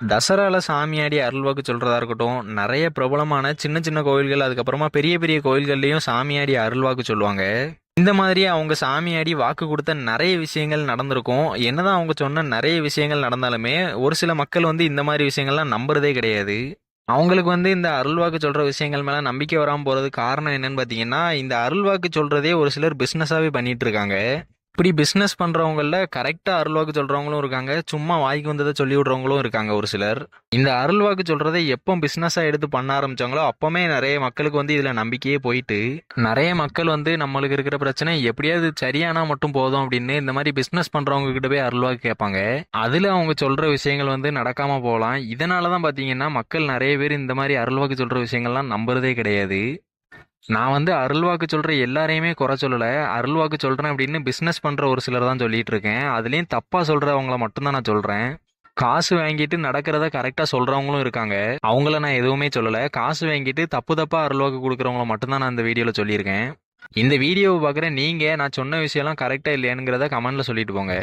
தசரால சாமியாடி அருள்வாக்கு சொல்கிறதா இருக்கட்டும் நிறைய பிரபலமான சின்ன சின்ன கோயில்கள் அதுக்கப்புறமா பெரிய பெரிய கோயில்கள்லயும் சாமியாடி அருள்வாக்கு சொல்லுவாங்க. இந்த மாதிரி அவங்க சாமியாடி வாக்கு கொடுத்த நிறைய விஷயங்கள் நடந்திருக்கும். என்னதான் அவங்க சொன்ன நிறைய விஷயங்கள் நடந்தாலுமே ஒரு சில மக்கள் வந்து இந்த மாதிரி விஷயங்கள்லாம் நம்புறதே கிடையாது. அவங்களுக்கு வந்து இந்த அருள்வாக்கு சொல்கிற விஷயங்கள் மேலே நம்பிக்கை வராமல் போகிறது காரணம் என்னன்னு பார்த்தீங்கன்னா இந்த அருள்வாக்கு சொல்கிறதே ஒரு சிலர் பிஸ்னஸாகவே பண்ணிகிட்டு இருக்காங்க. இப்படி பிஸ்னஸ் பண்ணுறவங்கள கரெக்டாக அருள்வாக்கு சொல்கிறவங்களும் இருக்காங்க. சும்மா வாய்க்கு வந்ததை சொல்லி விடுறவங்களும் இருக்காங்க ஒரு சிலர். இந்த அருள்வாக்கு சொல்கிறத எப்போ பிஸ்னஸாக எடுத்து பண்ண ஆரம்பிச்சாங்களோ அப்போவே நிறைய மக்களுக்கு வந்து இதில் நம்பிக்கையே போயிட்டு நிறைய மக்கள் வந்து நம்மளுக்கு இருக்கிற பிரச்சனை எப்படியாவது சரியானா மட்டும் போதும் அப்படின்னு இந்த மாதிரி பிஸ்னஸ் பண்ணுறவங்க கிட்ட போய் அருள்வாக்கு கேட்பாங்க. அதில் அவங்க சொல்கிற விஷயங்கள் வந்து நடக்காமல் போகலாம். இதனால தான் பார்த்தீங்கன்னா மக்கள் நிறைய பேர் இந்த மாதிரி அருள்வாக்கு சொல்கிற விஷயங்கள்லாம் நம்புறதே கிடையாது. நான் வந்து அருள்வாக்கு சொல்ற எல்லாரையுமே குறை சொல்லல. அருள்வாக்கு சொல்றேன் அப்படின்னு பிசினஸ் பண்ற ஒரு சிலர் தான் சொல்லிட்டு இருக்கேன். அதுலேயும் தப்பா சொல்றவங்கள மட்டும்தான் நான் சொல்றேன். காசு வாங்கிட்டு நடக்கிறத கரெக்டாக சொல்கிறவங்களும் இருக்காங்க. அவங்கள நான் எதுவுமே சொல்லலை. காசு வாங்கிட்டு தப்பு தப்பாக அருள்வாக்கு கொடுக்குறவங்கள மட்டும்தான் நான் இந்த வீடியோவில் சொல்லியிருக்கேன். இந்த வீடியோவை பார்க்குற நீங்கள் நான் சொன்ன விஷயம்லாம் கரெக்டாக இல்லையானுங்கிறத கமெண்டில் சொல்லிட்டு போங்க.